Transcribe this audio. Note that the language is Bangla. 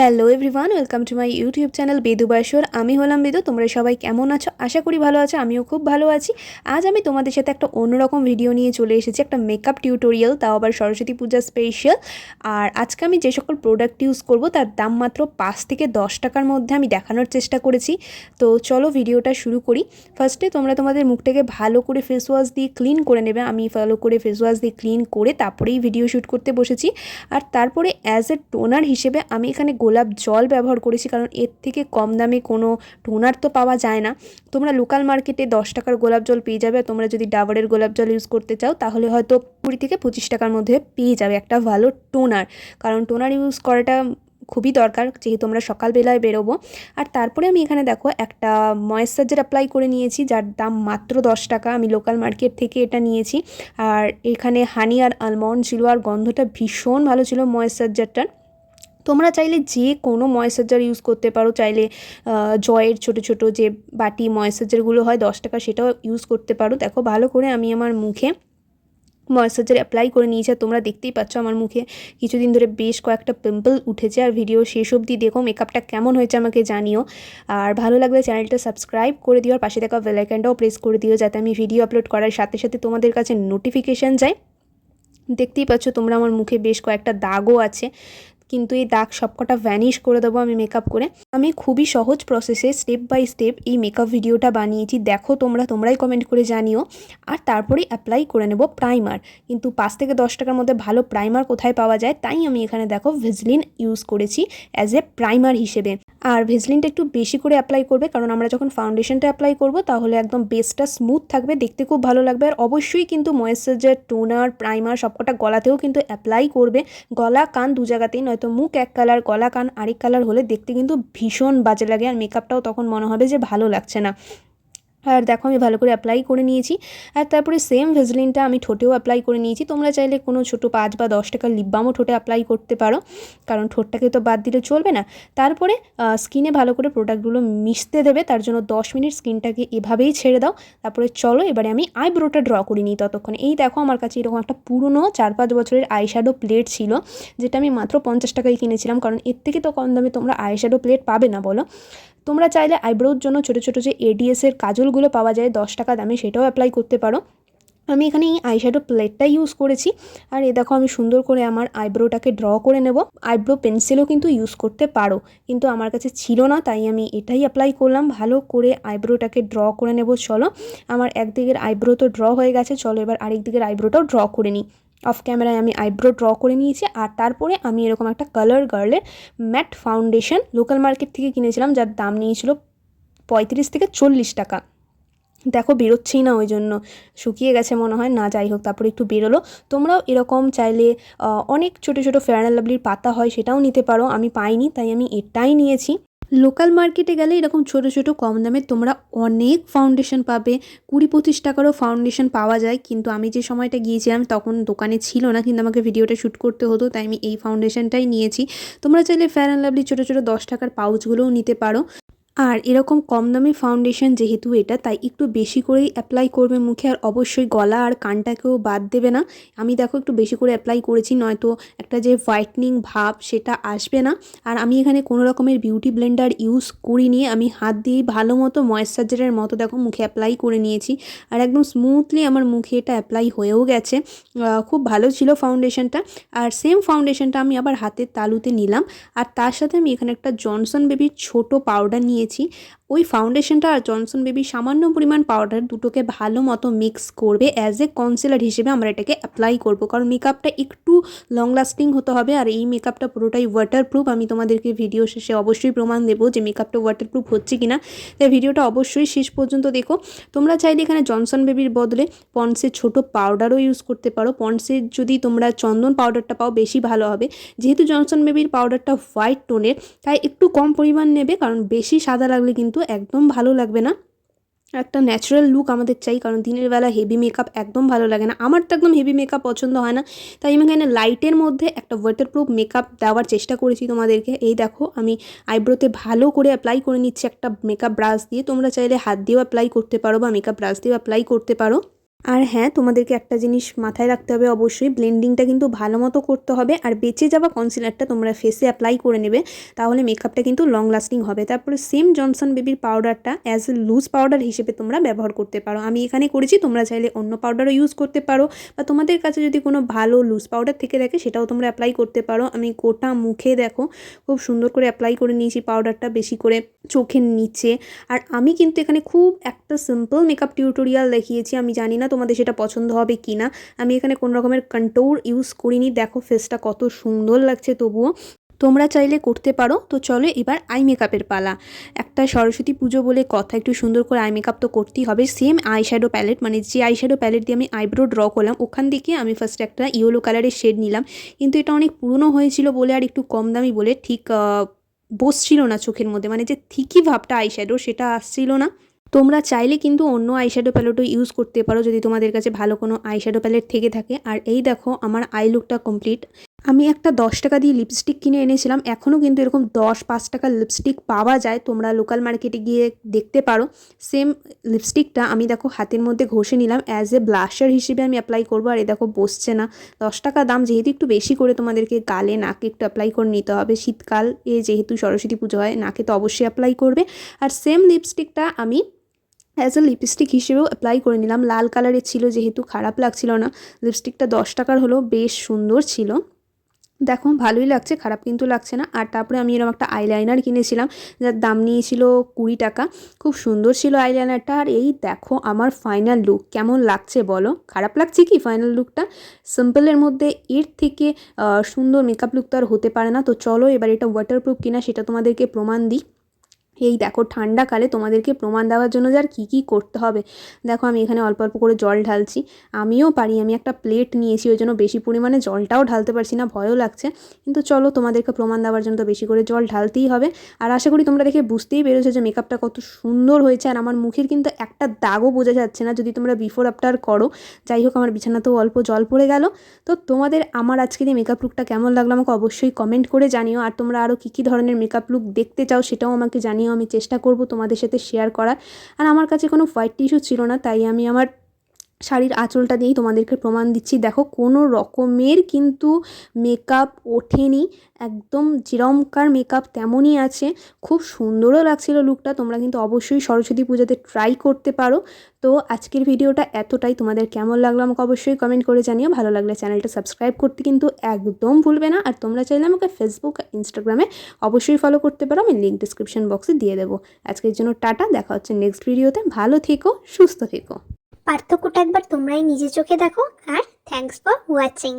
Hello everyone welcome to my YouTube channel বেদু বাসর আমি হলাম বেদু, তোমরা সবাই কেমন আছো? আশা করি ভালো আছো, আমিও খুব ভালো আছি। আজ আমি তোমাদের সাথে একটা অন্যরকম ভিডিও নিয়ে চলে এসেছি, একটা মেকআপ টিউটোরিয়াল তাও আবার সরস্বতী পূজা স্পেশাল আর আজকে আমি যে সকল প্রোডাক্ট ইউজ করব, তার দাম মাত্র পাঁচ থেকে দশ টাকার মধ্যে আমি দেখানোর চেষ্টা করেছি। তো চলো ভিডিওটা শুরু করি। ফার্স্টে তোমরা তোমাদের মুখটাকে ভালো করে ফেস ওয়াশ দিয়ে ক্লিন করে নেবে। আমি ভালো করে ফেস ওয়াশ দিয়ে ক্লিন করে তারপরেই ভিডিও শ্যুট করতে বসেছি। আর তারপরে অ্যাজ এ টোনার হিসেবে আমি এখানে গোলাপ জল ব্যবহার করেছি, কারণ এর থেকে কম দামে কোনো টোনার তো পাওয়া যায় না। তোমরা লোকাল মার্কেটে দশ টাকার গোলাপ জল পেয়ে যাবে তোমরা যদি ডাবরের গোলাপ জল ইউজ করতে চাও, তাহলে হয়তো কুড়ি থেকে পঁচিশ টাকার মধ্যে পেয়ে যাবে একটা ভালো টোনার। কারণ টোনার ইউজ করাটা খুবই দরকার, যেহেতু আমরা সকালবেলায় বেরোবো। আর তারপরে আমি এখানে দেখো, একটা ময়েশ্চারাইজার অ্যাপ্লাই করে নিয়েছি, যার দাম মাত্র দশ টাকা। আমি লোকাল মার্কেট থেকে এটা নিয়েছি। আর এখানে হানি আর আলমন্ড ছিল, আর গন্ধটা ভীষণ ভালো ছিল ময়েশ্চারাইজারটার তোমরা চাইলে যে কোনো ময়েশ্চারাইজার ইউজ করতে পারো। চাইলে জয়ের ছোট ছোট যে বাটি ময়েশ্চারাইজারগুলো হয়, দশ টাকা সেটাও ইউজ করতে পারো। দেখো, ভালো করে আমি আমার মুখে ময়েশ্চারাইজার অ্যাপ্লাই করে নিয়েছি। তোমরা দেখতেই পাচ্ছ আমার মুখে কিছুদিন ধরে বেশ কয়েকটা পিম্পল উঠেছে। আর ভিডিও শেষ অবধি দেখো মেকআপটা কেমন হয়েছে আমাকে জানিও। আর ভালো লাগলে চ্যানেলটা সাবস্ক্রাইব করে দিও। আর পাশে থাকা বেলাইকানটাও প্রেস করে দিও, যাতে আমি ভিডিও আপলোড করার সাথে সাথে তোমাদের কাছে নোটিফিকেশান যায়। দেখতেই পাচ্ছ তোমরা আমার মুখে বেশ কয়েকটা দাগও আছে। কিন্তু এই দাগ সবকটা ভ্যানিশ করে দেবো আমি মেকআপ করে। আমি খুবই সহজ প্রসেসে স্টেপ বাই স্টেপ এই মেকআপ ভিডিওটা বানিয়েছি। দেখো তোমরা, তোমরাই কমেন্ট করে জানিও। আর তারপরে অ্যাপ্লাই করে নেব প্রাইমার কিন্তু পাঁচ থেকে দশ টাকার মধ্যে ভালো প্রাইমার কোথায় পাওয়া যায়, তাই আমি এখানে দেখো ভিজলিন ইউজ করেছি অ্যাজ এ প্রাইমার হিসেবে। আর ভেজলিনটা একটু বেশি করে অ্যাপ্লাই করবে, কারণ আমরা যখন ফাউন্ডেশনটা অ্যাপ্লাই করব, তাহলে একদম বেসটা স্মুথ থাকবে, দেখতে খুব ভালো লাগবে। আর অবশ্যই কিন্তু ময়েশ্চারাইজার টোনার প্রাইমার সবকটা গলাতেও কিন্তু অ্যাপ্লাই করবে। গলা, কান দু জায়গাতেই, নয়তো মুখ এক কালার গলা, কান আরেক কালার হলে দেখতে কিন্তু ভীষণ বাজে লাগে, আর মেকআপটাও তখন মনে হবে যে ভালো লাগছে না। আর দেখো আমি ভালো করে অ্যাপ্লাই করে নিয়েছি। আর তারপরে সেম ভেজলিনটা আমি ঠোঁটেও অ্যাপ্লাই করে নিয়েছি। তোমরা চাইলে কোনো ছোটো পাঁচ বা দশ টাকার লিপবামও ঠোঁটে অ্যাপ্লাই করতে পারো। কারণ ঠোঁটটাকে তো বাদ দিলে চলবে না। তারপরে স্কিনে ভালো করে প্রোডাক্টগুলো মিশতে দেবে। তার জন্য দশ মিনিট স্কিনটাকে এভাবেই ছেড়ে দাও। তারপরে চলো, এবারে আমি আইব্রোটা ড্র করে নিই ততক্ষণে। এই দেখো আমার কাছে এরকম একটা পুরনো চার পাঁচ বছরের আইশ্যাডো প্লেট ছিল, যেটা আমি মাত্র পঞ্চাশ টাকায় কিনেছিলাম। কারণ এর থেকে তো কম দামে তোমরা আইশ্যাডো প্লেট পাবে না বলো। তোমরা চাইলে আইব্রোর জন্য ছোটো ছোটো যে এডিএসের কাজলগুলো পাওয়া যায়, দশ টাকা দামে সেটাও অ্যাপ্লাই করতে পারো। আমি এখানে এই আইশ্যাডো প্লেটটা ইউজ করেছি। আর এ দেখো, আমি সুন্দর করে আমার আইব্রোটাকে ড্র করে নেব। আইব্রো পেন্সিলও কিন্তু ইউজ করতে পারো। কিন্তু আমার কাছে ছিল না, তাই আমি এটাই অ্যাপ্লাই করলাম। ভালো করে আইব্রোটাকে ড্র করে নেব, চলো। আমার একদিকের আইব্রো তো ড্র হয়ে গেছে, চলো এবার আরেক দিকের আইব্রোটাও ড্র করে নিই। অফ ক্যামেরায় আমি আইব্রো ড্র করে নিয়েছি, আর তারপরে আমি এরকম একটা কালার গার্লের ম্যাট ফাউন্ডেশন লোকাল মার্কেট থেকে কিনেছিলাম, যার দাম নিয়েছিল পঁয়ত্রিশ থেকে চল্লিশ টাকা। দেখো বেরোচ্ছেই না ওই জন্য শুকিয়ে গেছে মনে হয়, না যাই হোক, তারপরে একটু বেরোলো। তোমরাও এরকম চাইলে অনেক ছোটো ছোটো ফেয়ার অ্যান্ড লাভলির পাতা হয় সেটাও নিতে পারো, আমি পাইনি, তাই আমি এটাই নিয়েছি। লোকাল মার্কেটে গেলে এরকম ছোটো ছোটো কম দামে তোমরা অনেক ফাউন্ডেশন পাবে, কুড়ি পঁচিশ টাকারও ফাউন্ডেশন পাওয়া যায়, কিন্তু আমি যে সময়টা গিয়েছিলাম তখন দোকানে ছিল না, কিন্তু আমাকে ভিডিওটা শ্যুট করতে হতো, তাই আমি এই ফাউন্ডেশনটাই নিয়েছি। তোমরা চাইলে ফেয়ার অ্যান্ড লাভলি ছোটো ছোটো দশ টাকার পাউচগুলোও নিতে পারো। আর এরকম কম দামি ফাউন্ডেশন যেহেতু এটা, তাই একটু বেশি করেই অ্যাপ্লাই করবে মুখে। আর অবশ্যই গলা আর কানটাকেও বাদ দেবে না। আমি দেখো একটু বেশি করে অ্যাপ্লাই করেছি, নয়তো একটা যে হোয়াইটনিং ভাব সেটা আসবে না। আর আমি এখানে কোনো রকমের বিউটি ব্লেন্ডার ইউজ করিনি। আমি হাত দিয়েই ভালো মতো ময়েশ্চারাইজারের মতো দেখো মুখে অ্যাপ্লাই করে নিয়েছি। আর একদম স্মুথলি আমার মুখে এটা অ্যাপ্লাই হয়েও গেছে। খুব ভালো ছিল ফাউন্ডেশনটা আর সেম ফাউন্ডেশনটা আমি আবার হাতের তালুতে নিলাম। আর তার সাথে আমি এখানে একটা জনসন বেবির ছোট পাউডার নিয়ে নিয়েছি ওই ফাউন্ডেশনটা আর জনসন বেবি সামান্য পরিমাণ পাউডার দুটোকে ভালো মতো মিক্স করবে অ্যাজ এ কনসিলার হিসেবে আমরা এটাকে অ্যাপ্লাই করব। কারণ মেকআপটা একটু লং লাস্টিং হতে হবে আর এই মেকআপটা পুরোটাই ওয়াটারপ্রুফ আমি তোমাদেরকে ভিডিও শেষে অবশ্যই প্রমাণ দেবো যে মেকআপটা ওয়াটারপ্রুফ হচ্ছে কিনা। তাই ভিডিওটা অবশ্যই শেষ পর্যন্ত দেখো। তোমরা চাইলে এখানে জনসন বেবির বদলে পন্সের ছোট পাউডারও ইউজ করতে পারো। পন্সের যদি তোমরা চন্দন পাউডারটা পাও বেশি ভালো হবে। যেহেতু জনসন বেবির পাউডারটা হোয়াইট টোনের তাই একটু কম পরিমাণ নেবে। কারণ বেশি সাদা লাগলে কিন্তু একদম ভালো লাগবে না। একটা ন্যাচারাল লুক আমাদের চাই, কারণ দিনের বেলা হেভি মেকআপ একদম ভালো লাগে না। আমার তো একদম হেভি মেকআপ পছন্দ হয় না। তাই আমি এখানে লাইটের মধ্যে একটা ওয়াটারপ্রুফ মেকআপ দেওয়ার চেষ্টা করেছি তোমাদেরকে। এই দেখো, আমি আইব্রোতে ভালো করে অ্যাপ্লাই করে নিচ্ছি একটা মেকআপ ব্রাশ দিয়ে। তোমরা চাইলে হাত দিয়েও অ্যাপ্লাই করতে পারো বা মেকআপ ব্রাশ দিয়েও অ্যাপ্লাই করতে পারো। আর হ্যাঁ তোমাদেরকে একটা জিনিস মাথায় রাখতে হবে অবশ্যই ব্লেন্ডিংটা কিন্তু ভালো মতো করতে হবে আর বেঁচে যাওয়া কনসিলারটা তোমরা ফেসে অ্যাপ্লাই করে নেবে, তাহলে মেকআপটা কিন্তু লং লাস্টিং হবে। তারপরে সেম জনসন বেবির পাউডারটা অ্যাজ এ লুজ পাউডার হিসেবে তোমরা ব্যবহার করতে পারো। আমি এখানে করেছি, তোমরা চাইলে অন্য পাউডারও ইউজ করতে পারো বা তোমাদের কাছে যদি কোনো ভালো লুজ পাউডার থেকে থাকে, সেটাও তোমরা অ্যাপ্লাই করতে পারো। আমি গোটা মুখে দেখো, খুব সুন্দর করে অ্যাপ্লাই করে নিয়েছি পাউডারটা বেশি করে চোখের নিচে। আর আমি কিন্তু এখানে খুব একটা সিম্পল মেকআপ টিউটোরিয়াল দেখিয়েছি, আমি জানি না তোমাদের সেটা পছন্দ হবে কি না আমি এখানে কোনো রকমের কন্ট্রোর ইউজ করিনি। দেখো ফেসটা কত সুন্দর লাগছে তবুও। তোমরা চাইলে করতে পারো। তো চলো এবার আই মেকআপের পালা। একটা সরস্বতী পুজো বলে কথা, একটু সুন্দর করে আই মেকআপ তো করতেই হবে। সেম আই শ্যাডো প্যালেট মানে যে আই শ্যাডো প্যালেট দিয়ে আমি আইব্রো ড্র করলাম, ওখান থেকে আমি ফার্স্ট একটা ইয়েলো কালারের শেড নিলাম। কিন্তু এটা অনেক পুরনো হয়েছিল বলে আর একটু কম দামি বলে ঠিক বসছিল না চোখের মধ্যে। মানে যে থিকি ভাবটা আই শ্যাডো সেটা আসছিল না। তোমরা চাইলে কিন্তু অন্য আইশ্যাডো প্যালেটও ইউজ করতে পারো যদি তোমাদের কাছে ভালো কোনো আইশ্যাডো প্যালেট থেকে থাকে। আর এই দেখো, আমার আই লুকটা কমপ্লিট আমি একটা দশ টাকা দিয়ে লিপস্টিক কিনে এনেছিলাম। এখনও কিন্তু এরকম দশ পাঁচ টাকার লিপস্টিক পাওয়া যায়। তোমরা লোকাল মার্কেটে গিয়ে দেখতে পারো। সেম লিপস্টিকটা আমি দেখো হাতের মধ্যে ঘষে নিলাম। অ্যাজ এ ব্লাশার হিসেবে আমি অ্যাপ্লাই করব। আর এ দেখো বসছে না। দশ টাকা দাম যেহেতু একটু বেশি করে তোমাদেরকে গালে, নাকে একটু অ্যাপ্লাই করে নিতে হবে। শীতকাল এ যেহেতু সরস্বতী পুজো হয়, নাকে তো অবশ্যই অ্যাপ্লাই করবে। আর সেম লিপস্টিকটা আমি অ্যাজ এ লিপস্টিক হিসেবেও অ্যাপ্লাই করে নিলাম। লাল কালারের ছিল, যেহেতু খারাপ লাগছিল না। লিপস্টিকটা দশ টাকার হলো, বেশ সুন্দর ছিল। দেখো, ভালোই লাগছে, খারাপ কিন্তু লাগছে না। আর তারপরে আমি এরকম একটা আইলাইনার কিনেছিলাম, যার দাম নিয়েছিল কুড়ি টাকা। খুব সুন্দর ছিল আইলাইনারটা আর এই দেখো, আমার ফাইনাল লুক কেমন লাগছে বলো? খারাপ লাগছে কি ফাইনাল লুকটা সিম্পলের মধ্যে এর থেকে সুন্দর মেকআপ লুক তো আর হতে পারে না। তো চলো, এবার এটা ওয়াটারপ্রুফ কিনা, সেটা তোমাদেরকে প্রমাণ দিই। এই দেখো ঠান্ডাকালে তোমাদেরকে প্রমাণ দেওয়ার জন্য যে আর কী কী করতে হবে। দেখো আমি এখানে অল্প অল্প করে জল ঢালছি। আমিও পারি, আমি একটা প্লেট নিয়েছি, ওই জন্য বেশি পরিমাণে জলটাও ঢালতে পারছি না, ভয়ও লাগছে। কিন্তু চলো তোমাদেরকে প্রমাণ দেওয়ার জন্য তো বেশি করে জল ঢালতেই হবে। আর আশা করি তোমরা দেখে বুঝতেই পেরেছ যে মেকআপটা কত সুন্দর হয়েছে। আর আমার মুখের কিন্তু একটা দাগও বোঝা যাচ্ছে না, যদি তোমরা বিফোর আফটার করো। যাই হোক, আমার বিছানাতেও অল্প জল পড়ে গেল। তো তোমাদের আমার আজকের এই মেকআপ লুকটা কেমন লাগল আমাকে অবশ্যই কমেন্ট করে জানিও। আর তোমরা আরও কী কী ধরনের মেকআপ লুক দেখতে চাও সেটাও আমাকে জানিও। আমি চেষ্টা করব তোমাদের সাথে শেয়ার করার। আর আমার কাছে কোনো হোয়াইট টিস্যু ছিল না, তাই আমি আমার শাড়ির আঁচলটা দিয়েই তোমাদেরকে প্রমাণ দিচ্ছি। দেখো, কোনো রকমের কিন্তু মেকআপ ওঠেনি। একদম যেরমকার মেকআপ তেমনই আছে। খুব সুন্দরও লাগছিল লুকটা তোমরা কিন্তু অবশ্যই সরস্বতী পুজোতে ট্রাই করতে পারো। তো আজকের ভিডিওটা এতটাই। তোমাদের কেমন লাগল আমাকে অবশ্যই কমেন্ট করে জানিও। ভালো লাগলে চ্যানেলটা সাবস্ক্রাইব করতে কিন্তু একদম ভুলবে না। আর তোমরা চাইলে আমাকে ফেসবুক ইনস্টাগ্রামে অবশ্যই ফলো করতে পারো। আমি লিঙ্ক ডিসক্রিপশন বক্সে দিয়ে দেবো। আজকের জন্য টাটা। দেখা হচ্ছে নেক্সট ভিডিওতে ভালো থেকো, সুস্থ থেকো। পার্থক্যটা একবার তোমরাই নিজে চোখে দেখো আর থ্যাংকস ফর ওয়াচিং